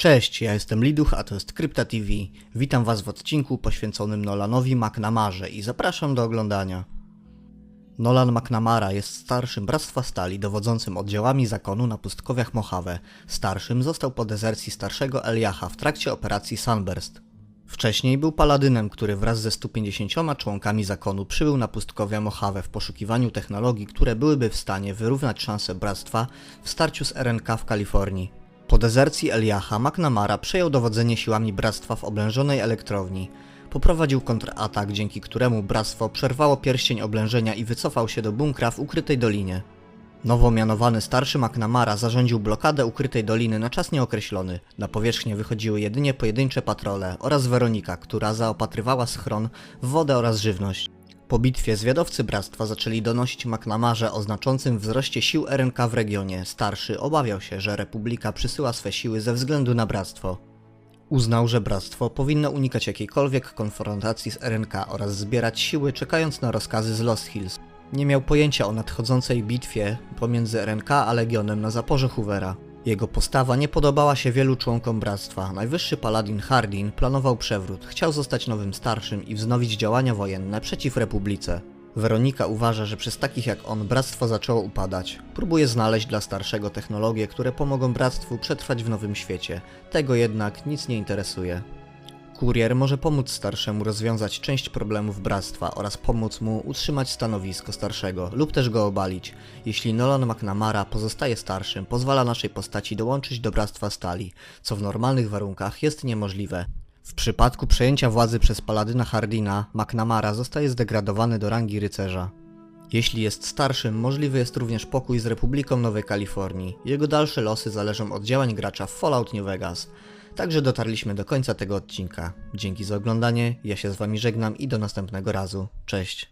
Cześć, ja jestem Liduch, a to jest Krypta TV. Witam Was w odcinku poświęconym Nolanowi McNamarze i zapraszam do oglądania. Nolan McNamara jest starszym Bractwa Stali dowodzącym oddziałami zakonu na pustkowiach Mojave. Starszym został po dezercji starszego Eliacha w trakcie operacji Sunburst. Wcześniej był paladynem, który wraz ze 150 członkami zakonu przybył na pustkowia Mojave w poszukiwaniu technologii, które byłyby w stanie wyrównać szanse bractwa w starciu z RNK w Kalifornii. Po dezercji Eliacha McNamara przejął dowodzenie siłami bractwa w oblężonej elektrowni. Poprowadził kontratak, dzięki któremu bractwo przerwało pierścień oblężenia i wycofał się do bunkra w ukrytej dolinie. Nowo mianowany starszy McNamara zarządził blokadę ukrytej doliny na czas nieokreślony. Na powierzchnię wychodziły jedynie pojedyncze patrole oraz Weronika, która zaopatrywała schron w wodę oraz żywność. Po bitwie zwiadowcy bractwa zaczęli donosić McNamarze o znaczącym wzroście sił RNK w regionie. Starszy obawiał się, że Republika przysyła swe siły ze względu na bractwo. Uznał, że bractwo powinno unikać jakiejkolwiek konfrontacji z RNK oraz zbierać siły czekając na rozkazy z Lost Hills. Nie miał pojęcia o nadchodzącej bitwie pomiędzy RNK a Legionem na zaporze Hoovera. Jego postawa nie podobała się wielu członkom bractwa. Najwyższy paladin Hardin planował przewrót, chciał zostać nowym starszym i wznowić działania wojenne przeciw Republice. Weronika uważa, że przez takich jak on bractwo zaczęło upadać. Próbuje znaleźć dla starszego technologie, które pomogą bractwu przetrwać w nowym świecie. Tego jednak nic nie interesuje. Kurier może pomóc starszemu rozwiązać część problemów bractwa oraz pomóc mu utrzymać stanowisko starszego lub też go obalić. Jeśli Nolan McNamara pozostaje starszym, pozwala naszej postaci dołączyć do bractwa stali, co w normalnych warunkach jest niemożliwe. W przypadku przejęcia władzy przez paladyna Hardina, McNamara zostaje zdegradowany do rangi rycerza. Jeśli jest starszym, możliwy jest również pokój z Republiką Nowej Kalifornii. Jego dalsze losy zależą od działań gracza w Fallout New Vegas. Także dotarliśmy do końca tego odcinka. Dzięki za oglądanie, ja się z wami żegnam i do następnego razu. Cześć.